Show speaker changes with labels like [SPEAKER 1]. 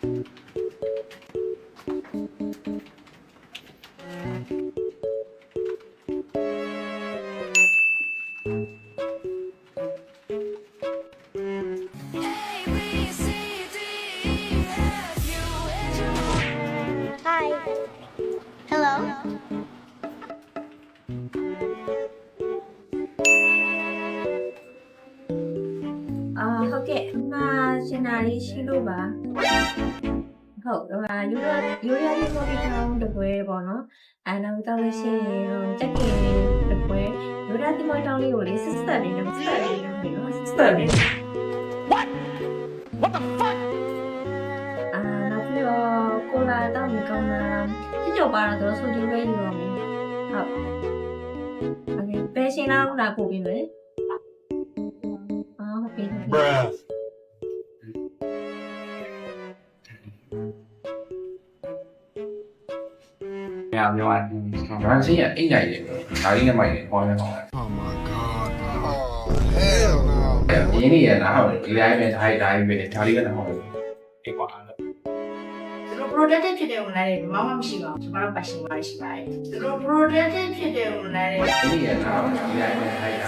[SPEAKER 1] Hi. Hello.
[SPEAKER 2] အာဟုတ်ကဲ့အမရှ င်တာလေးရှိလို့ပါဟုတ်ဟိုရိုးရိုးရိုးရိုးကိုဒီတောင်းတပွဲပေါ့နော်အဲနောက်တော့လို့ရှိရင်တက်ကြီးတပွဲရိုးရိုးဒီမတောင်းလေးကိုလေးစစ်စစ်ပြီးတော့စစ်ပြီးတော့ပြီးတော့စစ်ပြီး What
[SPEAKER 3] What the fuck
[SPEAKER 2] အာနောက်ပြီးတော့ကိုလာတောင်းနေကောင်းလားကြည့်ကြော်ပါတော့ဆိုဒီပဲယူတော့မယ်ဟုတ်အဲ့ဘယ်ရှင်လားဟိုလာပို့ပြီးမယ်အော်ဟုတ်ပြီ
[SPEAKER 3] Bruh
[SPEAKER 4] ညာပြောရရင်ဗန်စင်းရဲ့အိမ်ညာကြီးတွေဒါလေးနဲ့မိုက်တယ်ဟောနေတော့
[SPEAKER 5] Oh my god. Oh hell no.
[SPEAKER 4] ရင်းနေရလားဟုတ်တယ်ဒီတိုင်းပဲဒါကြီးဒါကြီးပဲဒါလေးကတော့ဟုတ်တယ်
[SPEAKER 3] အေးကွာ
[SPEAKER 6] သူတို့ protected ဖြစ်တဲ့ online တွေဘာမှမရှိပါဘူးကျွန်တော်တို့ passion ပါရှိပါတယ်သူတို့ protected ဖြစ်တဲ့ online တွေ
[SPEAKER 4] ရင်းနေရလားဒီတိုင်းပဲဒါကြီးဒါကြီးပဲ